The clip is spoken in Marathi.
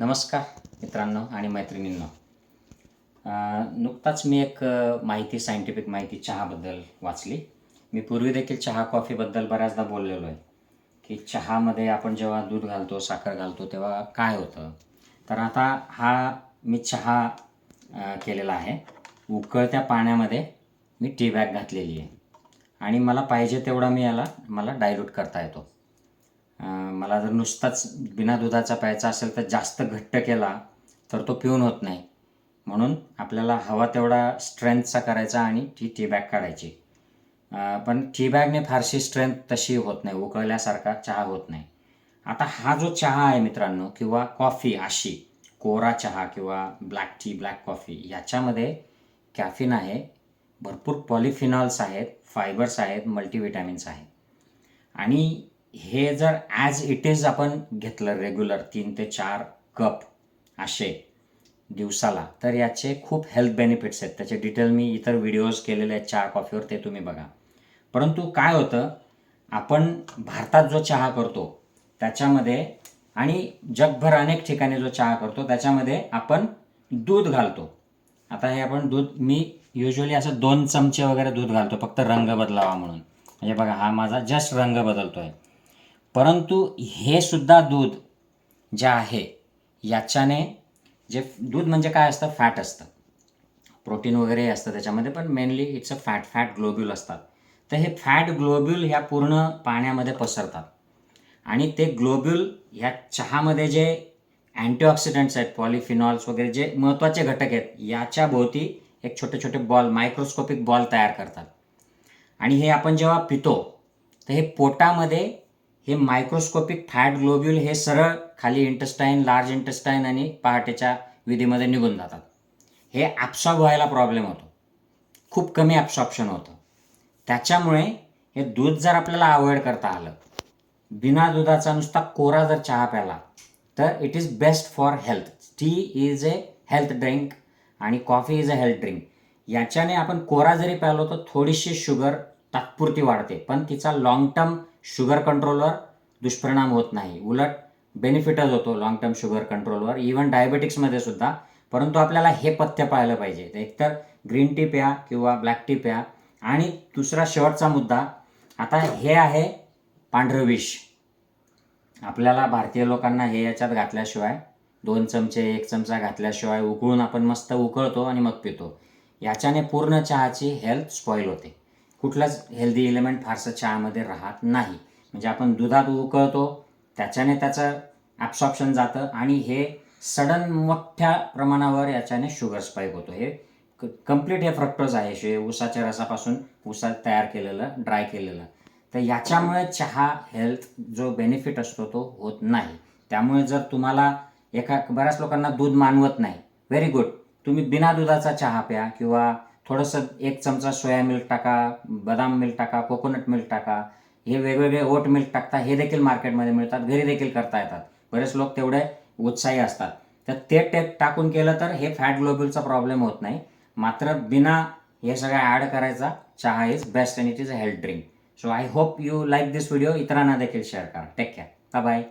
नमस्कार मित्रांनो आणि मैत्रिणींनो. नुकताच मी एक माहिती सायंटिफिक माहिती चहाबद्दल वाचली. मी पूर्वी देखील चहा कॉफीबद्दल बऱ्याचदा बोललेलो आहे की चहामध्ये आपण जेव्हा दूध घालतो साखर घालतो तेव्हा काय होतं? तर आता हा मी चहा केलेला आहे. उकळत्या पाण्यामध्ये मी टी बॅग घातलेली आहे. आणि मला पाहिजे तेवढा मी याला मला डायल्यूट करता येतो. मला जर नुसताच बिना दुधाचा प्यायचा असेल तर जास्त घट्ट केला तर तो पिऊन होत नाही. म्हणून आपल्याला हवा तेवढा स्ट्रेंथचा करायचा आणि ती टी बॅग काढायची. पण टी बॅगने फारशी स्ट्रेंथ तशी होत नाही उकळल्यासारखा चहा होत नाही. आता हा जो चहा आहे मित्रांनो किंवा कॉफी अशी कोरा चहा किंवा ब्लॅक टी ब्लॅक कॉफी याच्यामध्ये कॅफिन आहे भरपूर पॉलिफिनॉल्स आहेत फायबर्स आहेत मल्टीविटॅमिन्स आहेत. आणि हे जर ॲज इट इज आपण घेतलं रेग्युलर तीन ते चार कप असे दिवसाला तर याचे खूप हेल्थ बेनिफिट्स आहेत. त्याचे डिटेल मी इतर व्हिडिओज केलेले आहेत चहा कॉफीवर ते तुम्ही बघा. परंतु काय होतं आपण भारतात जो चहा करतो त्याच्यामध्ये आणि जगभर अनेक ठिकाणी जो चहा करतो त्याच्यामध्ये आपण दूध घालतो. आता हे आपण दूध मी युजली असं दोन चमचे वगैरे दूध घालतो फक्त रंग बदलावा म्हणून. म्हणजे बघा हा माझा जस्ट रंग बदलतो आहे परंतु हे सुद्धा दूध जे आहे याच्याने जे दूध म्हणजे काय असतं? फॅट असतं. प्रोटीन वगैरे असतं त्याच्यामध्ये पण mainly it's a fat fat globule असतात. तर हे फॅट ग्लोब्युल ह्या पूर्ण पाण्यामध्ये पसरतात. आणि ते ग्लोब्युल ह्या चहामध्ये जे अँटीऑक्सिडंट्स आहेत पॉलिफिनॉल्स वगैरे जे महत्त्वाचे घटक आहेत याच्या भोवती एक छोटे छोटे बॉल मायक्रोस्कोपिक बॉल तयार करतात. आणि हे आपण जेव्हा पितो तर हे पोटामध्ये हे मायक्रोस्कोपिक फॅट ग्लोब्युल हे सरळ खाली इंटेस्टाईन लार्ज इंटेस्टाईन आणि पहाटेच्या विधीमध्ये निघून जातात. हे ॲब्सॉर्ब व्हायला प्रॉब्लेम होतो. खूप कमी ॲब्सॉर्प्शन होतं. त्याच्यामुळे हे दूध जर आपल्याला अवॉइड करता आलं बिना दुधाचा नुसता कोरा जर चहा प्याला तर it is best for health tea is a health drink आणि coffee is a health drink याच्याने आपण कोरा जरी प्यालो तर थोडीशी शुगर तात्पुरती वाढते. पण तिचा लॉंग टर्म शुगर कंट्रोलवर दुष्परिणाम होत नाही. उलट बेनिफिटच होतो लॉंग टर्म शुगर कंट्रोलवर इवन डायबेटिक्समध्ये सुद्धा. परंतु आपल्याला हे पथ्य पाळलं पाहिजे. एकतर ग्रीन टी प्या किंवा ब्लॅक टी प्या. आणि दुसरा शेवटचा मुद्दा आता हे आहे पांढरं विष. आपल्याला भारतीय लोकांना हे याच्यात घातल्याशिवाय दोन चमचे एक चमचा घातल्याशिवाय उकळून आपण मस्त उकळतो आणि मग पितो. याच्याने पूर्ण चहाची हेल्थ स्पॉईल होते. कुठलंच हेल्दी एलिमेंट फारसं चहामध्ये राहत नाही. म्हणजे आपण दुधात उकळतो त्याच्याने त्याचं ॲब्सॉप्शन जातं आणि हे सडन मोठ्या प्रमाणावर याच्याने शुगर स्पाईक होतो. हे कंप्लीट हे फ्रक्टोज आहे. शे ऊसाच्या रसापासून ऊसात तयार केलेलं ड्राय केलेलं. तर याच्यामुळे चहा हेल्थ जो बेनिफिट असतो तो होत नाही. त्यामुळे जर तुम्हाला एका बऱ्याच लोकांना दूध मानवत नाही व्हेरी गुड तुम्ही बिना दुधाचा चहा प्या किंवा थोडंसं एक चमचा सोया मिल्क टाका बदाम मिल्क टाका कोकोनट मिल्क टाका हे वेगवेगळे ओट मिल्क टाकता हे देखील मार्केटमध्ये मिळतात घरी देखील करता येतात. बरेच लोक तेवढे उत्साही असतात. तर ते टेक टाकून केलं तर हे फॅट ग्लोब्युलचा प्रॉब्लेम होत नाही. मात्र बिना हे सगळं ॲड करायचा चहा is best and it is a health drink so I hope you like this video इतरांना देखील शेअर करा. Take care bye